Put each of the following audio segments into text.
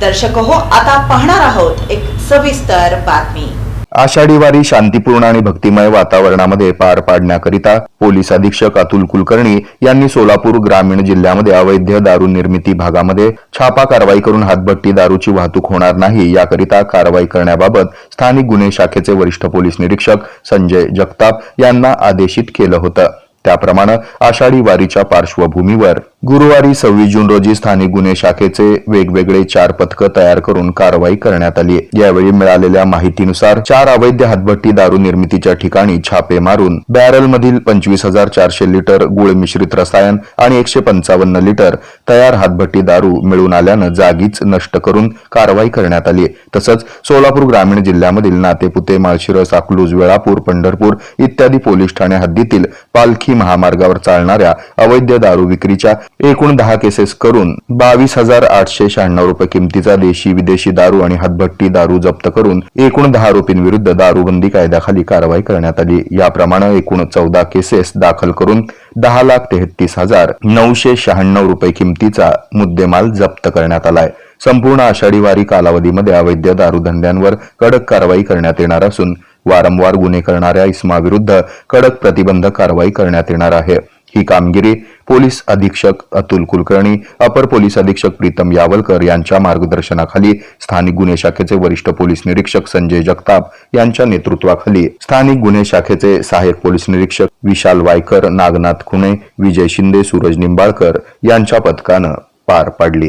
दर्शक हो आता पाहणार आहोत एक सविस्तर बातमी. आषाढी वारी शांतीपूर्ण आणि भक्तिमय वातावरणामध्ये पार पाडण्याकरिता पोलीस अधीक्षक अतुल कुलकर्णी यांनी सोलापूर ग्रामीण जिल्ह्यामध्ये अवैध दारू निर्मिती भागामध्ये छापा कारवाई करून हातभट्टी दारूची वाहतूक होणार नाही याकरिता कारवाई करण्याबाबत स्थानिक गुन्हे शाखेचे वरिष्ठ पोलीस निरीक्षक संजय जगताप यांना आदेशित केलं होतं. त्याप्रमाणे आषाढी वारीच्या पार्श्वभूमीवर गुरुवारी सव्वीस जून रोजी स्थानिक गुन्हे शाखेचे वेगवेगळे चार पथकं तयार करून कारवाई करण्यात आली. यावेळी मिळालेल्या माहितीनुसार चार अवैध हातभट्टी दारू निर्मितीच्या ठिकाणी छापे मारून बॅरलमधील पंचवीस हजार चारशे लिटर गुळ मिश्रित रसायन आणि एकशे पंचावन्न लिटर तयार हातभट्टी दारू मिळून आल्यानं जागीच नष्ट करून कारवाई करण्यात आली. तसंच सोलापूर ग्रामीण जिल्ह्यामधील नातेपुते माळशिरस अकलूज वेळापूर पंढरपूर इत्यादी पोलीस ठाणे हद्दीतील पालखी महामार्गावर चालणाऱ्या अवैध दारू विक्रीच्या एकूण दहा केसेस करून बावीस हजार आठशे शहाण्णव रुपये किमतीचा देशी विदेशी दारू आणि हातभट्टी दारू जप्त करून एकूण दहा आरोपींविरुद्ध दारूबंदी कायद्याखाली कारवाई करण्यात आली. याप्रमाणे एकूण चौदा केसेस दाखल करून दहा लाख तेहतीस हजार नऊशे शहाण्णव रुपये किमतीचा मुद्देमाल जप्त करण्यात आलाय. संपूर्ण आषाढी वारी कालावधीमध्ये अवैध दारूधंद्यांवर कडक कारवाई करण्यात येणार असून वारंवार गुन्हे करणाऱ्या इस्माविरुद्ध कडक प्रतिबंधक कारवाई करण्यात येणार आहे. ही कामगिरी पोलीस अधीक्षक अतुल कुलकर्णी अपर पोलीस अधीक्षक प्रीतम यावलकर यांच्या मार्गदर्शनाखाली स्थानिक गुन्हे शाखेचे वरिष्ठ पोलीस निरीक्षक संजय जगताप यांच्या नेतृत्वाखाली स्थानिक गुन्हे शाखेचे सहाय्यक पोलीस निरीक्षक विशाल वायकर नागनाथ खुणे विजय शिंदे सूरज निंबाळकर यांच्या पथकानं पार पाडली.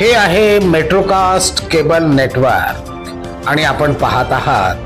हे आहे मेट्रोकास्ट केबल नेटवर्क आणि आपण पाहत आहात